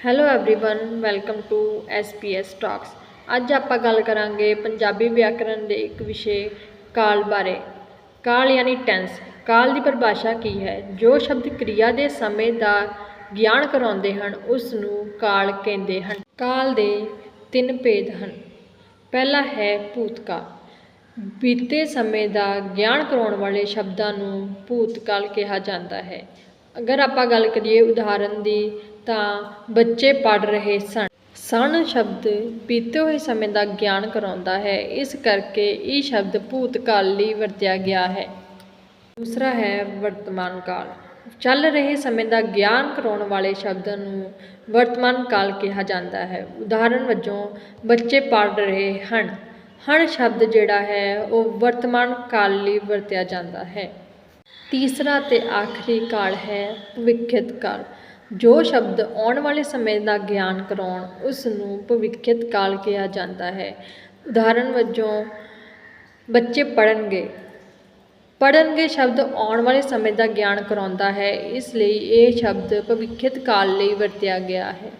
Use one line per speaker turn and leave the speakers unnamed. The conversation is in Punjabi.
hello everyone welcome to SPS talks ਅੱਜ ਆਪਾਂ ਗੱਲ ਕਰਾਂਗੇ ਪੰਜਾਬੀ ਵਿਆਕਰਣ ਦੇ ਇੱਕ ਵਿਸ਼ੇ ਕਾਲ ਬਾਰੇ ਕਾਲ ਯਾਨੀ ਟੈਂਸ ਕਾਲ ਦੀ ਪਰਿਭਾਸ਼ਾ ਕੀ ਹੈ ਜੋ ਸ਼ਬਦ ਕਿਰਿਆ ਦੇ ਸਮੇਂ ਦਾ ਗਿਆਨ ਕਰਾਉਂਦੇ ਹਨ ਉਸ ਨੂੰ ਕਾਲ ਕਹਿੰਦੇ ਹਨ ਕਾਲ ਦੇ ਤਿੰਨ ਭੇਦ ਹਨ ਪਹਿਲਾ ਹੈ ਭੂਤਕਾਲ ਬੀਤੇ ਸਮੇਂ ਦਾ ਗਿਆਨ ਕਰਾਉਣ ਵਾਲੇ ਸ਼ਬਦਾਂ ਨੂੰ ਭੂਤਕਾਲ ਕਿਹਾ ਜਾਂਦਾ ਹੈ ਅਗਰ ਆਪਾਂ ਗੱਲ ਕਰੀਏ ਉਦਾਹਰਨ ਦੀ ਤਾਂ ਬੱਚੇ ਪੜ੍ਹ ਰਹੇ ਸਨ। ਸਣ ਸ਼ਬਦ ਬੀਤੇ ਹੋਏ ਸਮੇਂ ਦਾ ਗਿਆਨ ਕਰਾਉਂਦਾ ਹੈ। ਇਸ ਕਰਕੇ ਇਹ ਸ਼ਬਦ ਭੂਤਕਾਲ ਲਈ ਵਰਤਿਆ ਗਿਆ ਹੈ। ਦੂਸਰਾ ਹੈ ਵਰਤਮਾਨ ਕਾਲ। ਚੱਲ ਰਹੇ ਸਮੇਂ ਦਾ ਗਿਆਨ ਕਰਾਉਣ ਵਾਲੇ ਸ਼ਬਦ ਨੂੰ ਵਰਤਮਾਨ ਕਾਲ ਕਿਹਾ ਜਾਂਦਾ ਹੈ। ਉਦਾਹਰਣ ਵਜੋਂ, ਬੱਚੇ ਪੜ੍ਹ ਰਹੇ ਹਨ। ਹਣ ਸ਼ਬਦ ਜਿਹੜਾ ਹੈ, ਉਹ ਵਰਤਮਾਨ ਕਾਲ ਲਈ ਵਰਤਿਆ ਜਾਂਦਾ ਹੈ। ਤੀਸਰਾ ਤੇ ਆਖਰੀ ਕਾਲ ਹੈ ਭਵਿੱਖਿਤ ਕਾਲ। ਜੋ ਸ਼ਬਦ ਆਉਣ ਵਾਲੇ ਸਮੇਂ ਦਾ ਗਿਆਨ ਕਰਾਉਣ, ਉਸ ਨੂੰ ਭਵਿੱਖਿਤ ਕਾਲ ਕਿਹਾ ਜਾਂਦਾ ਹੈ। ਉਦਾਹਰਨ ਵਜੋਂ, ਬੱਚੇ ਪੜ੍ਹਨਗੇ। ਪੜ੍ਹਨਗੇ ਸ਼ਬਦ ਆਉਣ ਵਾਲੇ ਸਮੇਂ ਦਾ ਗਿਆਨ ਕਰਾਉਂਦਾ ਹੈ, ਇਸ ਲਈ ਇਹ ਸ਼ਬਦ ਭਵਿੱਖਿਤ ਕਾਲ ਲਈ ਵਰਤਿਆ ਗਿਆ ਹੈ।